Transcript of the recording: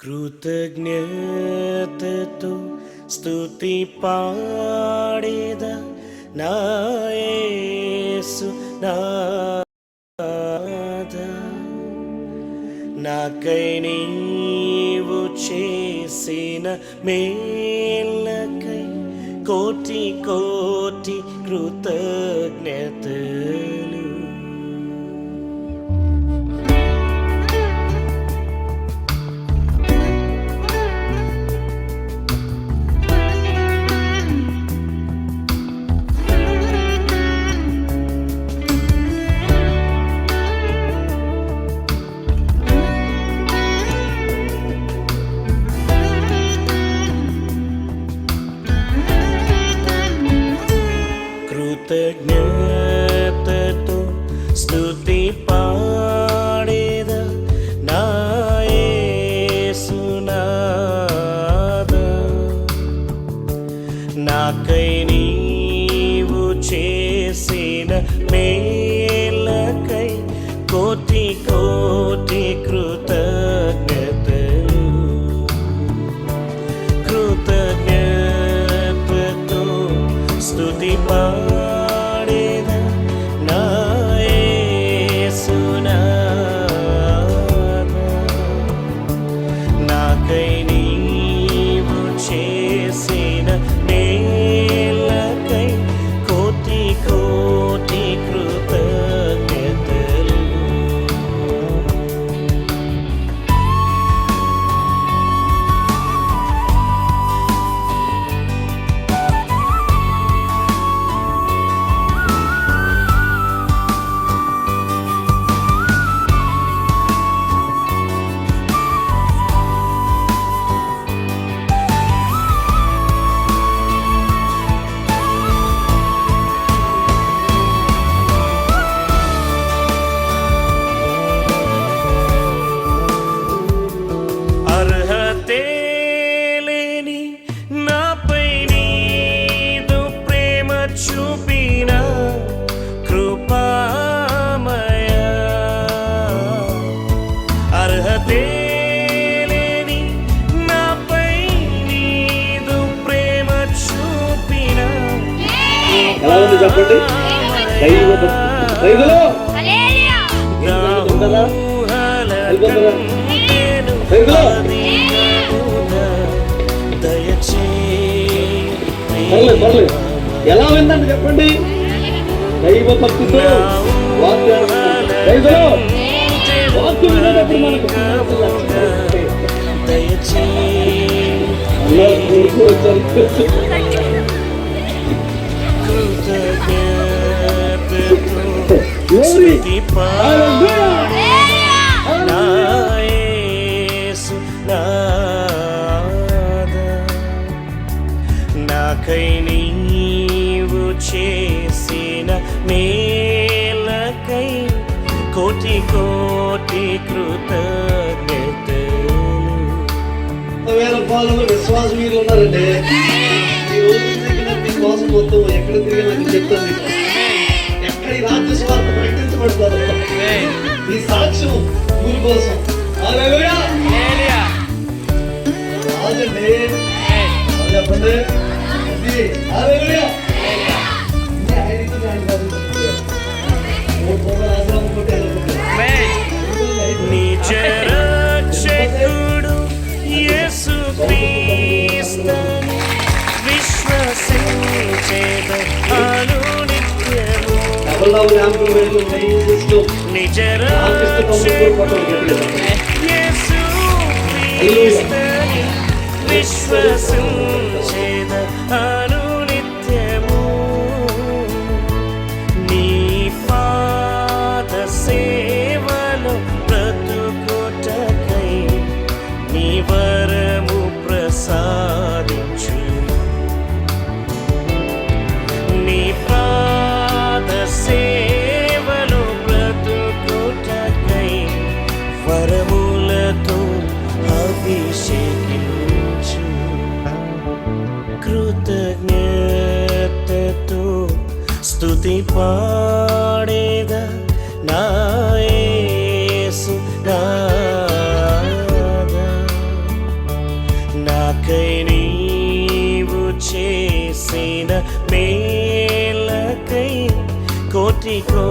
కృతజ్ఞతతో స్థుతి పాడేద నాయసు నాద. నాకై నీవు చేసిన మేలకై కోటి కోటి కృతజ్ఞతలు. స్తుతి పాడేద నాయసునాద నాకై నీవు చేసిన మేలకై కోటి కోటి కృతజ్ఞతలు కృతజ్ఞతతో స్తుతి పాడేద ఎలా ఉంది చెప్పండి. దైవ పర్లేదు పర్లేదు ఎలా ఉందండి చెప్పండి? దైవ భక్తితో రైతులు వాక్యం వినేటప్పుడు మనకు Hallelujah. నాకై నీవు చేసిన మేలకై కోటి కోటి కృతజ్ఞతలు వేల పాలలో విశ్వాసం మీరు ఉన్నారండి ఈ రోజు విశ్వాసం మొత్తం ఎక్కడ తిరిగి నాకు చెప్తుంది ఎక్కడ ఈ రాజ్య స్వార్థ ప్రకటించబడతారు ఈ సాక్ష్యం ఊరి కోసం. హల్లెలూయా. రాజండి వాళ్ళు చెప్పండి అది హల్లెలూయా. అన్నీ ఆయన ఇచ్చిన ఆయన కాదు. ఓ పోగా రాజరామ కొట్టి వెళ్ళిపోతారు. నిజ రక్షకుడు యేసు క్రీస్తుని విశ్వసించేద డబల్ డబల్ యాంపుల్ వెళ్ళు మెయిన్ సిస్టమ్ నిజ రక్షకుడు యేసు క్రీస్తుని విశ్వసించేద కృతజ్ఞతతో స్థుతి పాడేదా నాయసు నాకై నీవు చేసిన మేలకై కోటి కో